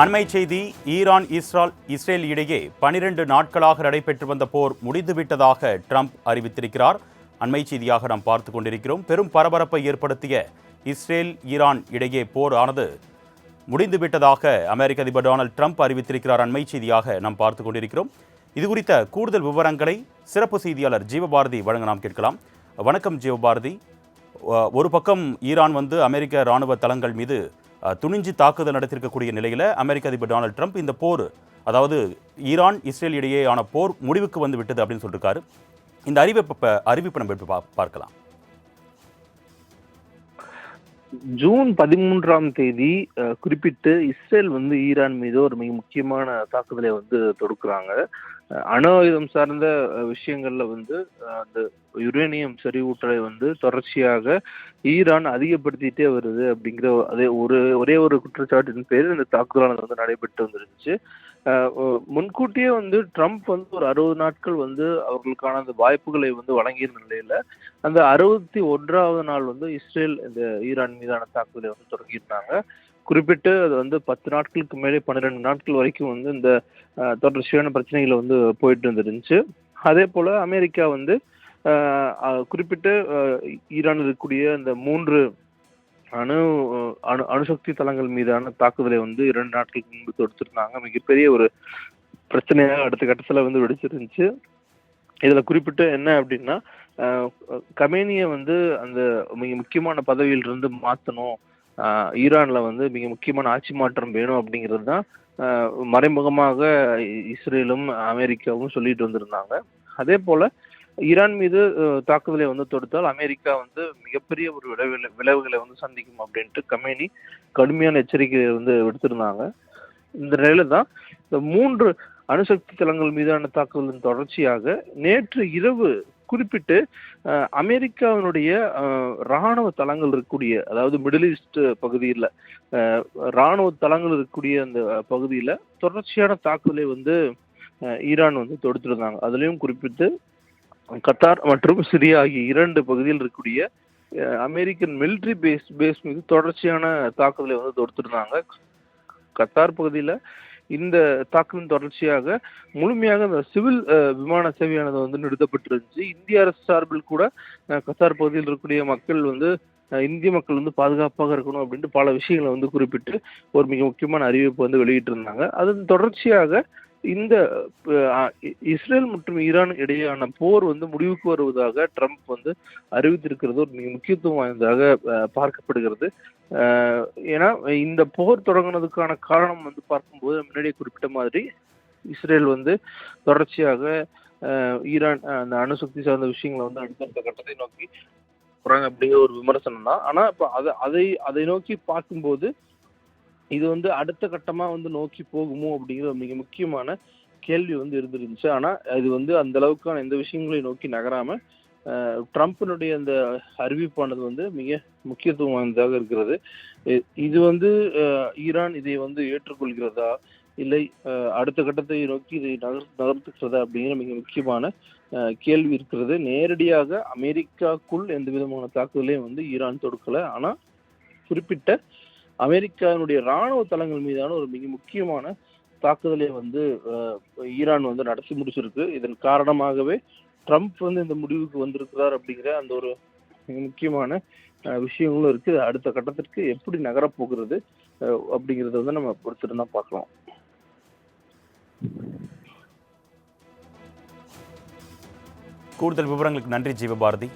அண்மை செய்தி Iran இஸ்ரால் Israel இடையே பனிரெண்டு நாட்களாக நடைபெற்று வந்த போர் முடிந்துவிட்டதாக ட்ரம்ப் அறிவித்திருக்கிறார். அண்மை செய்தியாக நாம் பார்த்து கொண்டிருக்கிறோம். பெரும் பரபரப்பை ஏற்படுத்திய இஸ்ரேல் ஈரான் இடையே போர் ஆனது முடிந்துவிட்டதாக அமெரிக்க அதிபர் டொனால்ட் ட்ரம்ப் அறிவித்திருக்கிறார். அண்மை செய்தியாக நாம் பார்த்து கொண்டிருக்கிறோம். இது குறித்த கூடுதல் விவரங்களை சிறப்பு செய்தியாளர் ஜீவபாரதி வழங்க நாம் கேட்கலாம். வணக்கம் ஜீவபாரதி. ஒரு பக்கம் ஈரான் வந்து அமெரிக்க இராணுவ தளங்கள் மீது துணிஞ்சு தாக்குதல் நடத்திருக்கக்கூடிய நிலையில் அமெரிக்க அதிபர் டொனால்ட் ட்ரம்ப் இந்த போர் அதாவது ஈரான் இஸ்ரேல் இடையேயான போர் முடிவுக்கு வந்து விட்டது அப்படின்னு சொல்லியிருக்காரு இந்த அறிவிப்பை அறிவிப்பு நம்ம பா- பார்க்கலாம். ஜூன் பதிமூன்றாம் தேதி அஹ், குறிப்பிட்டு இஸ்ரேல் வந்து ஈரான் மீது ஒரு மிக முக்கியமான தாக்குதலை வந்து தொடுக்குறாங்க. அணு ஆயுதம் சார்ந்த விஷயங்களில் விஷயங்கள்ல வந்து அந்த யுரேனியம் செறிவூட்டலை வந்து தொடர்ச்சியாக ஈரான் அதிகப்படுத்திட்டே வருது அப்படிங்கிற அதே ஒரு ஒரே ஒரு குற்றச்சாட்டின் பேர் இந்த தாக்குதலானது வந்து நடைபெற்று வந்துருந்துச்சு. முன்கூட்டியே வந்து ட்ரம்ப் வந்து ஒரு அறுபது நாட்கள் வந்து அவர்களுக்கான அந்த வாய்ப்புகளை வந்து வழங்கியிருந்த நிலையில அந்த அறுபத்தி ஒன்றாவது நாள் வந்து இஸ்ரேல் இந்த ஈரான் மீதான தாக்குதலை வந்து தொடங்கியிருந்தாங்க. குறிப்பிட்டு அது வந்து பத்து நாட்களுக்கு மேலே பன்னிரெண்டு நாட்கள் வரைக்கும் வந்து இந்த தொடர்ச்சியான பிரச்சனைகளை வந்து போயிட்டு இருந்துருந்துச்சு. அதே போல அமெரிக்கா வந்து குறிப்பிட்டு ஈரானில் இருக்கக்கூடிய இந்த மூன்று அணு அணு அணுசக்தி தளங்கள் மீதான தாக்குதலை வந்து இரண்டு நாட்களுக்கு முன்பு தொடுத்திருந்தாங்க. மிகப்பெரிய ஒரு பிரச்சனையாக அடுத்த கட்டத்தில் வந்து வெடிச்சிருந்துச்சு. இதில் குறிப்பிட்டு என்ன அப்படின்னா கமேனியை வந்து அந்த மிக முக்கியமான பதவியிலிருந்து மாற்றணும் ஈரானில் வந்து மிக முக்கியமான ஆட்சி மாற்றம் வேணும் அப்படிங்கிறது தான் மறைமுகமாக இஸ்ரேலும் அமெரிக்காவும் சொல்லிட்டு வந்திருந்தாங்க. அதே போல் ஈரான் மீது தாக்குதலை வந்து தொடுத்தால் அமெரிக்கா வந்து மிகப்பெரிய ஒரு விளைவுகளை விளைவுகளை வந்து சந்திக்கும் அப்படின்ட்டு கமேனி கடுமையான எச்சரிக்கையை வந்து விடுத்திருந்தாங்க. இந்த நிலையில தான் இந்த மூன்று அணுசக்தி தளங்கள் மீதான தாக்குதலின் தொடர்ச்சியாக நேற்று இரவு குறிப்பிட்டு அமெரிக்காவினுடைய இராணுவ ராணுவ தளங்கள் இருக்கக்கூடிய அதாவது மிடில் ஈஸ்ட் பகுதியில் இராணுவ ராணுவ தளங்கள் இருக்கக்கூடிய அந்த பகுதியில் தொடர்ச்சியான தாக்குதலை வந்து ஈரான் வந்து தொடுத்திருந்தாங்க. அதுலேயும் குறிப்பிட்டு கத்தார் மற்றும் சிரியா ஆகிய இரண்டு பகுதியில் இருக்கக்கூடிய அமெரிக்கன் மிலிட்ரி பேஸ் பேஸ் மீது தொடர்ச்சியான தாக்குதலை வந்து தொடுத்திருந்தாங்க. கத்தார் பகுதியில் இந்த தாக்குதலின் தொடர்ச்சியாக முழுமையாக அந்த சிவில் விமான சேவையானது வந்து நிறுத்தப்பட்டிருந்துச்சு. இந்திய அரசு சார்பில் கூட கத்தார் பகுதியில் இருக்கக்கூடிய மக்கள் வந்து இந்திய மக்கள் வந்து பாதுகாப்பாக இருக்கணும் அப்படின்ட்டு பல விஷயங்களை வந்து குறிப்பிட்டு ஒரு மிக முக்கியமான அறிவிப்பு வந்து வெளியிட்டிருந்தாங்க. அதன் தொடர்ச்சியாக இந்த இஸ்ரேல் மற்றும் ஈரான் இடையேயான போர் வந்து முடிவுக்கு வருவதாக ட்ரம்ப் வந்து அறிவித்திருக்கிறது ஒரு மிக முக்கியத்துவம் வாய்ந்ததாக பார்க்கப்படுகிறது. ஏன்னா இந்த போர் தொடங்குனதுக்கான காரணம் வந்து பார்க்கும்போது முன்னாடியே குறிப்பிட்ட மாதிரி இஸ்ரேல் வந்து தொடர்ச்சியாக ஈரான் அந்த அணுசக்தி சார்ந்த விஷயங்களை வந்து அடுத்தடுத்த கட்டத்தை நோக்கி போறாங்க அப்படிங்கிற ஒரு விமர்சனம் தான். ஆனா இப்போ அதை அதை அதை நோக்கி பார்க்கும்போது இது வந்து அடுத்த கட்டமா வந்து நோக்கி போகுமோ அப்படிங்கிற மிக முக்கியமான கேள்வி வந்து இருந்துருந்துச்சு. ஆனா இது வந்து அந்த அளவுக்கான எந்த விஷயங்களையும் நோக்கி நகராம ட்ரம்ப்பினுடைய அந்த அறிவிப்பானது வந்து மிக முக்கியத்துவம் வாய்ந்ததாக இருக்கிறது. இது வந்து ஈரான் இதை வந்து ஏற்றுக்கொள்கிறதா? இல்லை அடுத்த கட்டத்தை நோக்கி இதை நகர் நகர்த்துக்கிறதா அப்படிங்கிற மிக முக்கியமான கேள்வி இருக்கிறது. நேரடியாக அமெரிக்காக்குள் எந்த விதமான தாக்குதலையும் வந்து ஈரான் தொடுக்கல. ஆனால் குறிப்பிட்ட அமெரிக்காவினுடைய ராணுவ தளங்கள் மீதான ஒரு மிக முக்கியமான தாக்குதலை வந்து ஈரான் வந்து நடத்தி முடிச்சிருக்கு. இதன் காரணமாகவே ட்ரம்ப் வந்து இந்த முடிவுக்கு வந்திருக்கிறார் அப்படிங்கிற அந்த ஒரு மிக முக்கியமான விஷயங்களும் இருக்குது அடுத்த கட்டத்திற்கு எப்படி நகரப்போகிறது போகிறது வந்து நம்ம பொறுத்திருந்தா பார்க்கலாம். கூடுதல் விவரங்களுக்கு நன்றி ஜீவபாரதி.